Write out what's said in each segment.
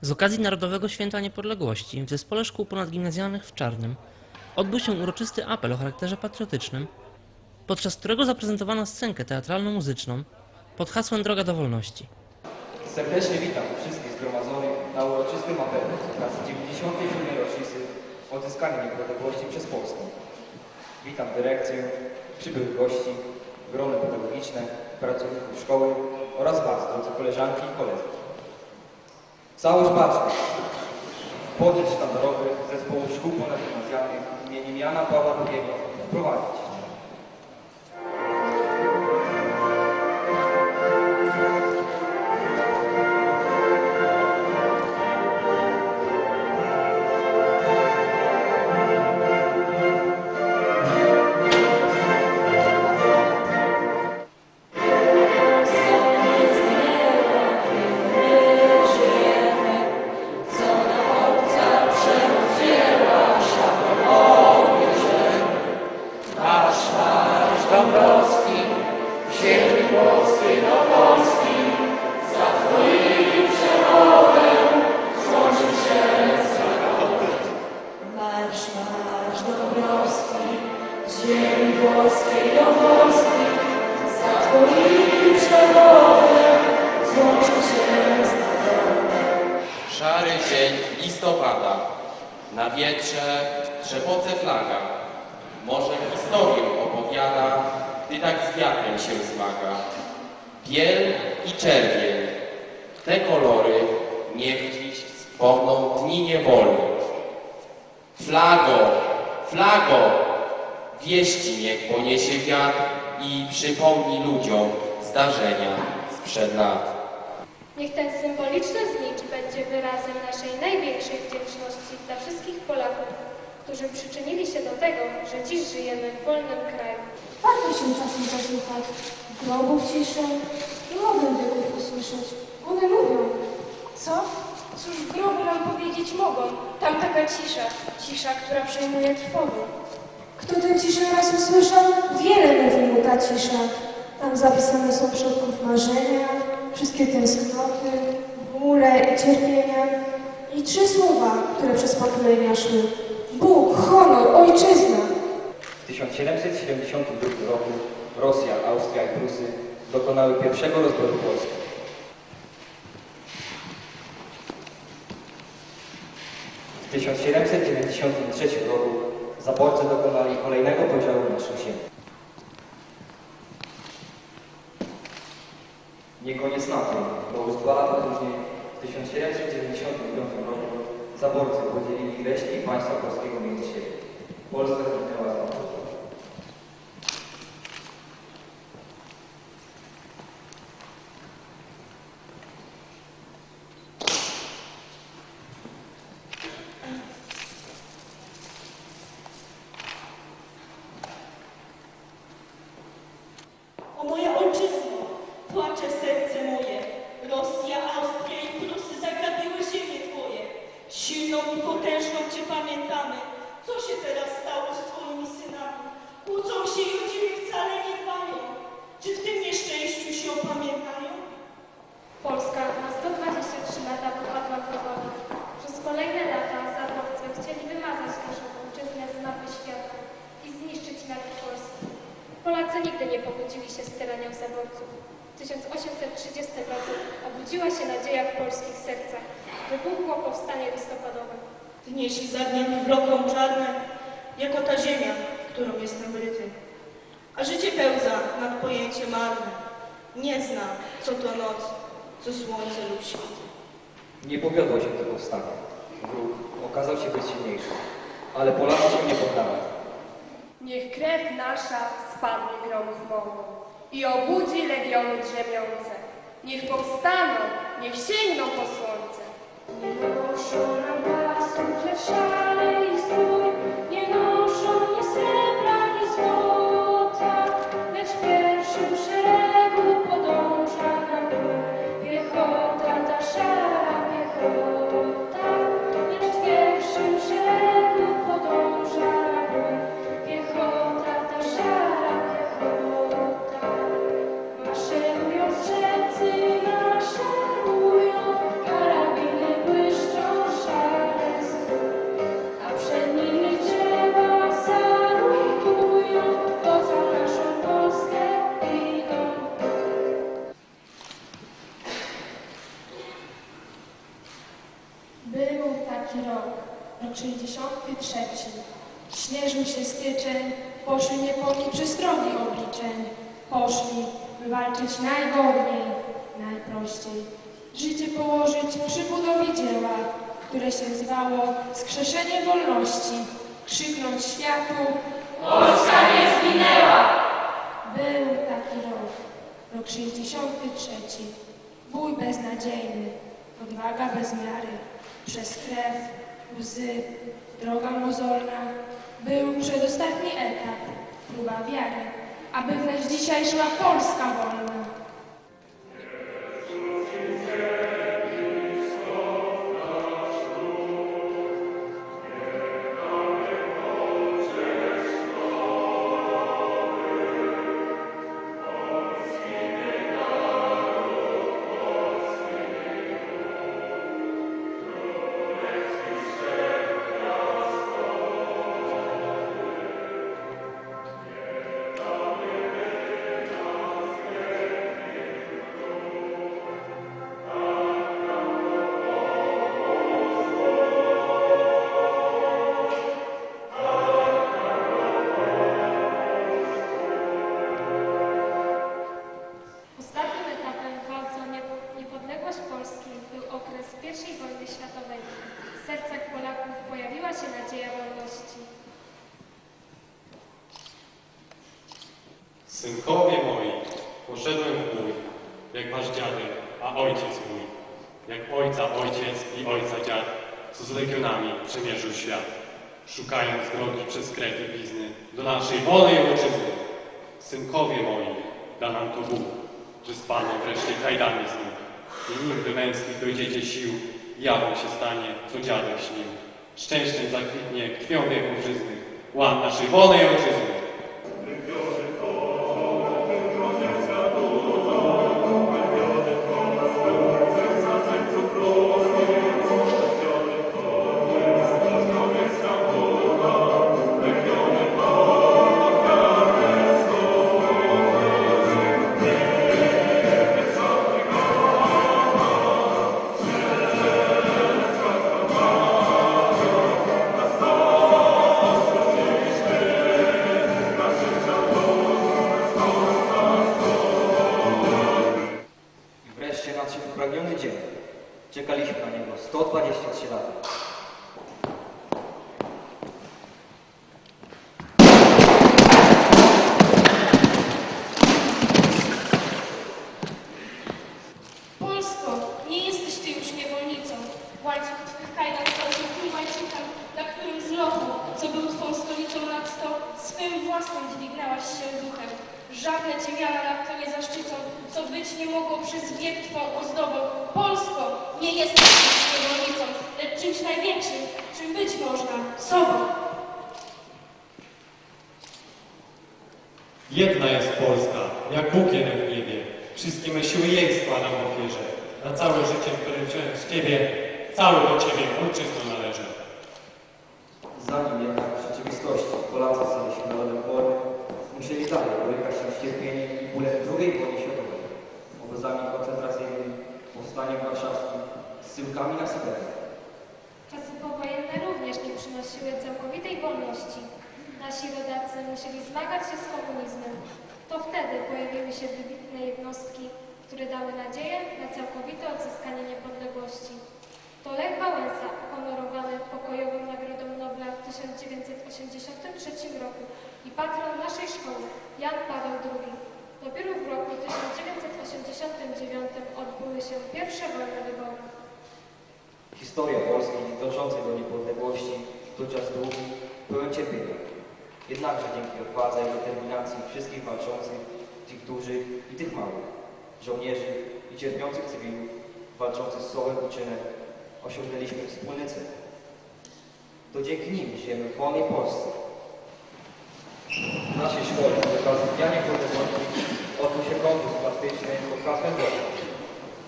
Z okazji Narodowego Święta Niepodległości w Zespole Szkół Ponadgimnazjalnych w Czarnym odbył się uroczysty apel o charakterze patriotycznym, podczas którego zaprezentowano scenkę teatralno-muzyczną pod hasłem Droga do Wolności. Serdecznie witam wszystkich zgromadzonych na uroczystym apelu z okazji 97. rocznicy odzyskania niepodległości przez Polskę. Witam dyrekcję, przybyłych gości, grony pedagogiczne, pracowników szkoły oraz Was, drodzy koleżanki i koledzy. Całość baczność. Podrzeć sztandarowy Zespołu Szkół Ponadgimnazjalnych imieniem Jana Pawła II wprowadzić. Trzepoce flaga. Może historię opowiada, gdy tak z wiatrem się zmaga. Biel i czerwień, te kolory niech dziś wspomną dni niewoli. Flago, flago, wieści niech poniesie wiatr i przypomni ludziom zdarzenia sprzed lat. Niech ten symboliczny znicz będzie wyrazem naszej największej wdzięczności dla wszystkich Polaków, którzy przyczynili się do tego, że dziś żyjemy w wolnym kraju. Warto się czasem zasłuchać. Grobów ciszę i mogę wieków usłyszeć. One mówią. Co? Cóż groby nam powiedzieć mogą? Tam taka cisza, cisza, która przejmuje trwogę. Kto tę ciszę raz usłyszał, wiele mówi mu ta cisza. Tam zapisane są przodków marzenia, wszystkie tęsknoty, bóle i cierpienia. I trzy słowa, które przez pokolenia szły. Ojczyzna. W 1772 roku Rosja, Austria i Prusy dokonały pierwszego rozbioru Polski. W 1793 roku zaborcy dokonali kolejnego podziału naszych ziem. Nie koniec na tym, bo już dwa lata później, w 1795 roku, zaborcy podzielili resztki państwa polskiego między siebie. Polska zniknęła z mapy. O moja ojczyzno, płacze serce moje. Rosja, Austria i Prusy zagrabiły ziemię Twoje. Silną i potężną Cię pamiętamy. Co się teraz stało z Twoimi synami? Kłócą się i o Ciebie wcale nie dbają. Czy w tym nieszczęściu się opamiętają? Polska na 123 lata popadła w powoli. Przez kolejne lata zaborcy chcieli wymazać naszą ojczyznę z mapy świata i zniszczyć naród polski. Polacy nigdy nie pogodzili się z tyranią zaborców. W 1830 roku obudziła się nadzieja w polskich sercach. Wybuchło powstanie listopadowe. Dnie ci za dniem wloką czarne, jako ta ziemia, w którą jestem wryty. A życie pełza nad pojęcie marne. Nie zna, co to noc, co słońce lub świt. Nie powiodło się to powstanie. Wróg okazał się być silniejszy, ale Polacy się nie poddali. Niech krew nasza spadnie gromów mołą i obudzi legiony drzemiące. Niech powstaną, niech sięgną po słońce. Nam pasów, rok 63. Śnieżył się styczeń, poszli niepomni przestrogi obliczeń. Poszli, by walczyć najgodniej, najprościej. Życie położyć przy budowie dzieła, które się zwało Skrzeszenie Wolności. Krzyknąć światu Polska nie zginęła! Był taki rok, rok 63. Bój beznadziejny, odwaga bez miary, przez krew, łzy, droga mozolna. Był przedostatni etap, próba wiary, aby wreszcie dzisiaj żyła Polska wolna. Jak wasz dziadek, a ojciec mój. Jak ojca ojciec i ojca dziad, co z legionami przemierzył świat, szukając drogi przez krew i blizny do naszej wolnej ojczyzny. Synkowie moi, da nam to Bóg, że spadną wreszcie kajdany z. I nim wy męskich dojdziecie sił, jawą się stanie, co dziadek śnił. Szczęściem zakwitnie krwią wieków żyznych, łan naszej wolnej ojczyzny. Upragniony dzień. Czekaliśmy na niego 123 lata. Polsko, nie jesteś ty już niewolnicą. Łańcuch twych kajdan stał się tym łańcuchem, na którym z co był twą stolicą nad sto, swym własnym dźwignęłaś się duchem. Żadne cię to nie zaszczycą, co być nie mogło przez wiek twą ozdobą. Polsko, nie już niewolnicą, lecz czymś największym, czym być można, sobą. Jedna jest Polska, jak Bóg jeden w niebie. Wszystkie me siły jej składam ofierze. Na całe życie, które wziąłem z Ciebie, całe do Ciebie ojczyzno należy. Obozami koncentracyjnymi, powstaniem warszawskim, zsyłkami na Syberię. Czasy powojenne również nie przynosiły całkowitej wolności. Nasi rodacy musieli zmagać się z komunizmem. To wtedy pojawiły się wybitne jednostki, które dały nadzieję na całkowite odzyskanie niepodległości. To Lech Wałęsa, uhonorowany pokojową Nagrodą Nobla w 1983 roku i patron naszej szkoły, Jan Paweł II. Dopiero w roku 1989 odbyły się pierwsze wolne wybory. Historia Polski dążącej do niepodległości to czas długi, pełen cierpienia. Jednakże dzięki odwadze i determinacji wszystkich walczących, tych dużych i tych małych, żołnierzy i cierpiących cywilów, walczących z słowem i czynem, osiągnęliśmy wspólny cel. To dzięki nim żyjemy w wolnej Polsce. W naszej szkole z okazji Dnia Niepodległości się konkurs praktyczny pod hasłem Wolność.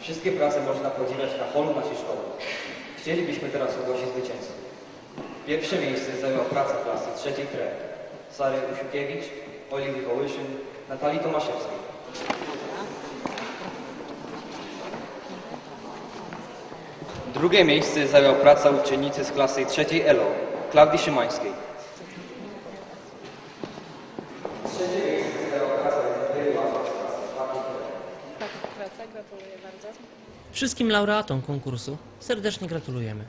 Wszystkie prace można podzielać na holu naszej szkoły. Chcielibyśmy teraz ogłosić zwycięzców. Pierwsze miejsce zajęła praca klasy trzeciej TRE. Sary Usiukiewicz, Oliwy Kołyszyn, Natalii Tomaszewskiej. Drugie miejsce zajęła praca uczennicy z klasy trzeciej ELO, Klaudii Szymańskiej. Wszystkim laureatom konkursu serdecznie gratulujemy.